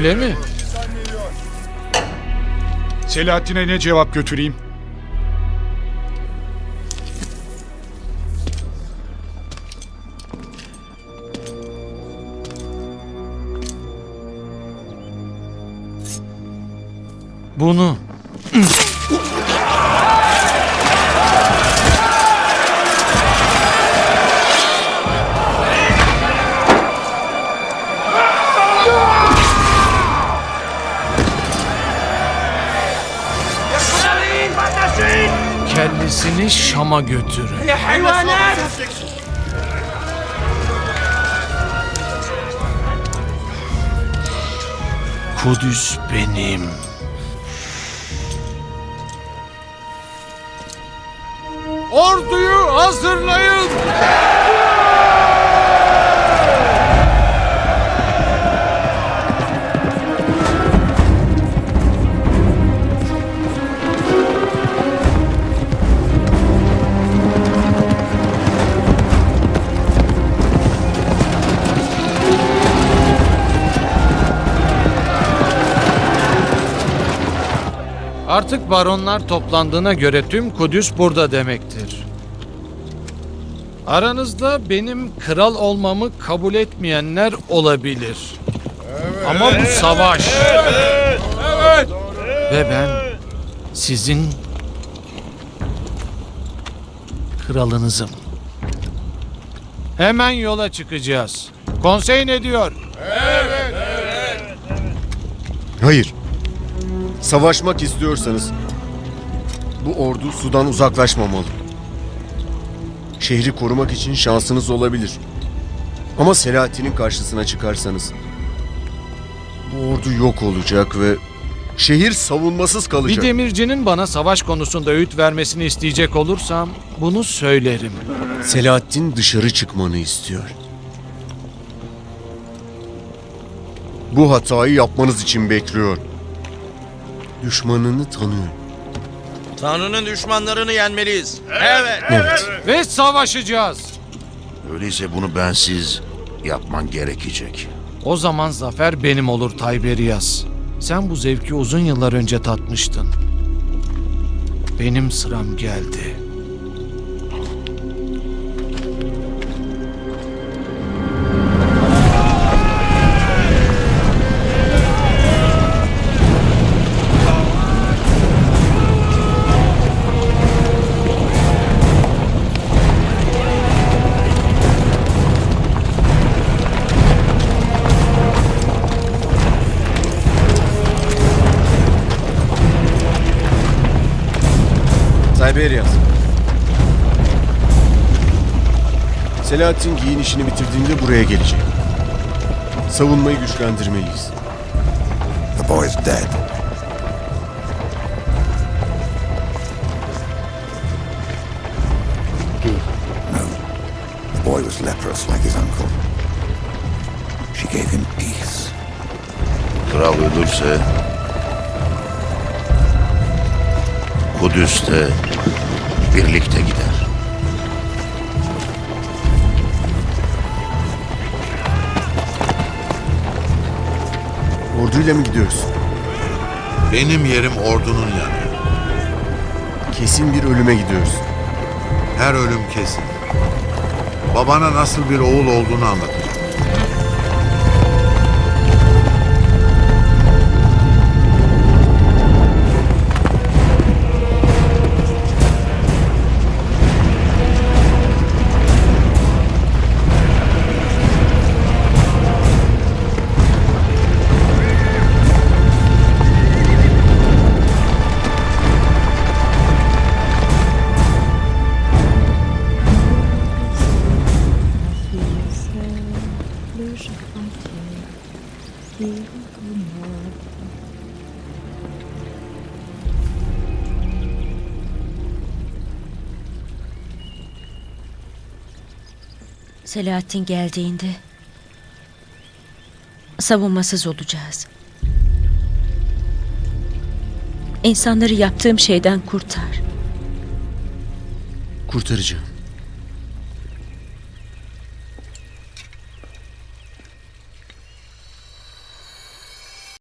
Öyle mi? Selahattin'e ne cevap götüreyim? Bunu. Kellesini Şam'a götürün. Kudüs benim. Orduyu hazırlayın. Artık baronlar toplandığına göre tüm Kudüs burada demektir. Aranızda benim kral olmamı kabul etmeyenler olabilir. Ama bu savaş. Ve ben sizin kralınızım. Hemen yola çıkacağız. Konsey ne diyor? Hayır. Savaşmak istiyorsanız bu ordu sudan uzaklaşmamalı. Şehri korumak için şansınız olabilir. Ama Selahattin'in karşısına çıkarsanız bu ordu yok olacak ve şehir savunmasız Bir kalacak. demircinin bana savaş konusunda öğüt vermesini isteyecek olursam bunu söylerim. Selahattin dışarı çıkmanı istiyor. Bu hatayı yapmanız için bekliyor. Düşmanını tanıyor. Tanrı'nın düşmanlarını yenmeliyiz. Evet. Evet. Ve savaşacağız. Öyleyse bunu bensiz yapman gerekecek. O zaman zafer benim olur Tiberias. Sen bu zevki uzun yıllar önce tatmıştın. Benim sıram geldi. Tiberias. Selahattin giyin işini bitirdiğinde buraya gelecek. Savunmayı güçlendirmeliyiz. The boy is dead. No. The boy was leprous like his uncle. She gave him peace. Kral ölürse Kudüs'te birlikte gider. Orduyla mı gidiyoruz? Benim yerim ordunun yanı. Kesin bir ölüme gidiyoruz. Her ölüm kesin. Babana nasıl bir oğul olduğunu anlatacağım. Selahattin geldiğinde savunmasız olacağız. İnsanları yaptığım şeyden kurtar. Kurtaracağım.